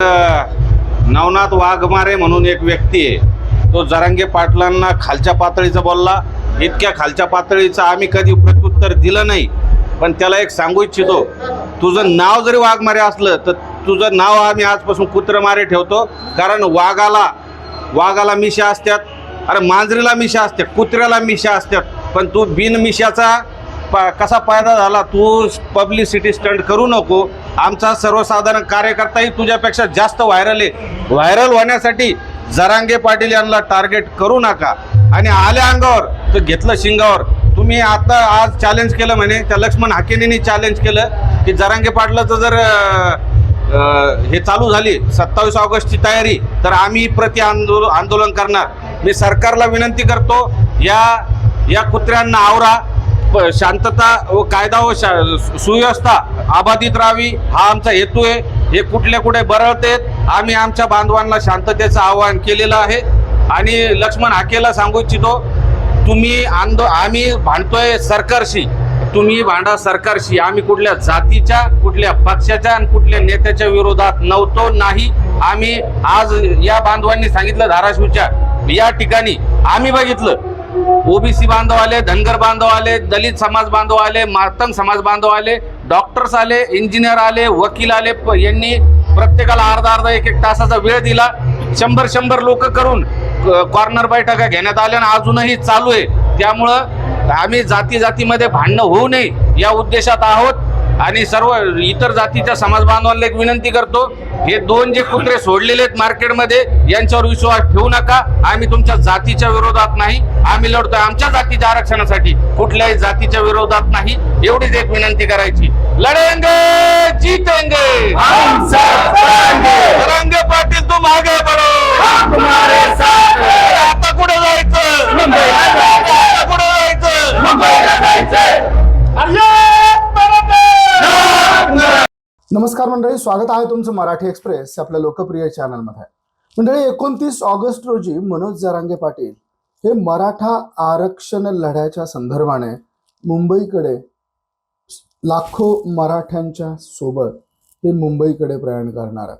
नवनाथ वाघमारे म्हणून एक व्यक्ती आहे. तो जरांगे पाटलांना खालच्या पातळीचा बोलला. इतक्या खालच्या पातळीचं आम्ही कधी प्रत्युत्तर दिलं नाही. पण त्याला एक सांगू इच्छितो तुझं नाव जरी वाघमारे असलं तर तुझं नाव आम्ही आजपासून कुत्रमारे ठेवतो. कारण वाघाला वाघाला मिशा असतात. अरे मांजरीला मिशा असत्यात कुत्र्याला मिशा असतात. पण तू बिन मिशाचा प कसा फायदा झाला? तू पब्लिसिटी स्टंट करू नको. आमचा सर्वसाधारण कार्यकर्ताही तुझ्यापेक्षा जास्त व्हायरल आहे. व्हायरल होण्यासाठी जरांगे पाटील यांना टार्गेट करू नका. आणि आल्या अंगावर तर घेतलं शिंगावर. तुम्ही आता आज चॅलेंज केलं म्हणे त्या लक्ष्मण हाकेनेनी चॅलेंज केलं की जरांगे पाटलाचं जर हे चालू झाली सत्तावीस ऑगस्टची तयारी तर आम्ही प्रति आंदोलन आंदोलन करणार. मी सरकारला विनंती करतो या या कुत्र्यांना आवरा. शांतता व कायदा व शा- सुव्यवस्था अबाधित राहावी हा आमचा हेतू आहे. हे कुठल्या कुठे बरळतेत आम्ही आमच्या बांधवांना शांततेचं आवाहन केलेलं आहे. आणि लक्ष्मण हाकेला सांगू इच्छितो तुम्ही आंदो आम्ही भांडतोय सरकारशी. तुम्ही भांडा सरकारशी. आम्ही कुठल्या जातीच्या कुठल्या पक्षाच्या आणि कुठल्या नेत्याच्या विरोधात नव्हतो नाही. आम्ही आज या बांधवांनी सांगितलं धाराशिवच्या. या ठिकाणी आम्ही बघितलं. ओबीसी बांधव आले धनगर बांधव आले दलित समाज बांधव आले मातंग समाज बांधव आले डॉक्टर्स आले इंजिनियर आले वकील आले प- यांनी प्रत्येकाला अर्धा अर्धा एक एक तासाचा वेळ दिला. शंभर शंभर लोक करून कॉर्नर बैठका घेण्यात आल्या आणि अजूनही चालू आहे. त्यामुळं आम्ही जाती जातीमध्ये भांडणं होऊ नये या उद्देशात आहोत. आणि सर्व इतर जातीच्या समाज बांधवांना एक विनंती करतो हे दोन जे कुत्रे सोडलेले आहेत मार्केटमध्ये यांच्यावर विश्वास ठेवू नका. आम्ही तुमच्या जातीच्या विरोधात नाही. आम्ही लढतोय आमच्या जातीच्या आरक्षणासाठी. कुठल्याही जातीच्या विरोधात नाही. एवढीच एक विनंती करायची. लढेंगे जीतेंगे. नमस्कार मंडळी स्वागत आहे तुमचं मराठी एक्सप्रेस आपल्या लोकप्रिय चॅनलमध्ये. मंडळी एकोणतीस ऑगस्ट रोजी मनोज जरांगे पाटील हे मराठा आरक्षण लढ्याच्या संदर्भाने मुंबईकडे लाखो मराठ्यांच्या सोबत हे मुंबईकडे प्रयाण करणार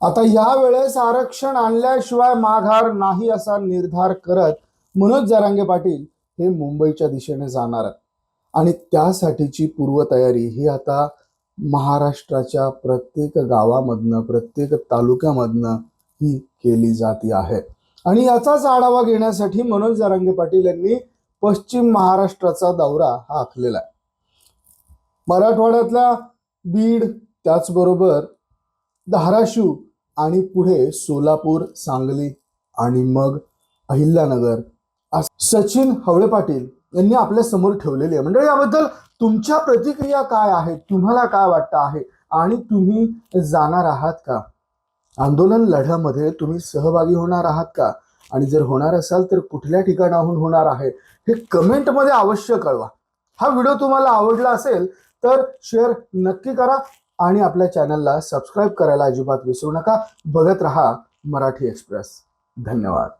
आता या वेळेस आरक्षण आणल्याशिवाय माघार नाही असा निर्धार करत मनोज जरांगे पाटील हे मुंबईच्या दिशेने जाणार आहेत. आणि त्यासाठीची पूर्वतयारी ही आता महाराष्ट्राच्या प्रत्येक गावामधनं प्रत्येक तालुक्यामधनं ही केली जाती आहे. आणि याचाच आढावा घेण्यासाठी मनोज जरांगे पाटील यांनी पश्चिम महाराष्ट्राचा दौरा हा आखलेला आहे. मराठवाड्यातल्या बीड त्याचबरोबर धाराशिव आणि पुढे सोलापूर सांगली आणि मग अहिल्यानगर. सचिन हवळे पाटील यांनी आपल्यासमोर ठेवलेली आहे. म्हणजे याबद्दल तुमच्या प्रतिक्रिया काय आहेत? तुम्हाला काय वाटतं आहे? आणि तुम्ही जाणार आहात का? आंदोलन लढ्यामध्ये तुम्ही सहभागी होणार आहात का? आणि जर होणार असाल तर कुठल्या ठिकाणाहून होणार आहे? हे कमेंटमध्ये अवश्य कळवा. हा व्हिडिओ तुम्हाला आवडला असेल तर शेअर नक्की करा आणि आपल्या चॅनलला सबस्क्राईब करायला अजिबात विसरू नका. बघत रहा मराठी एक्सप्रेस. धन्यवाद.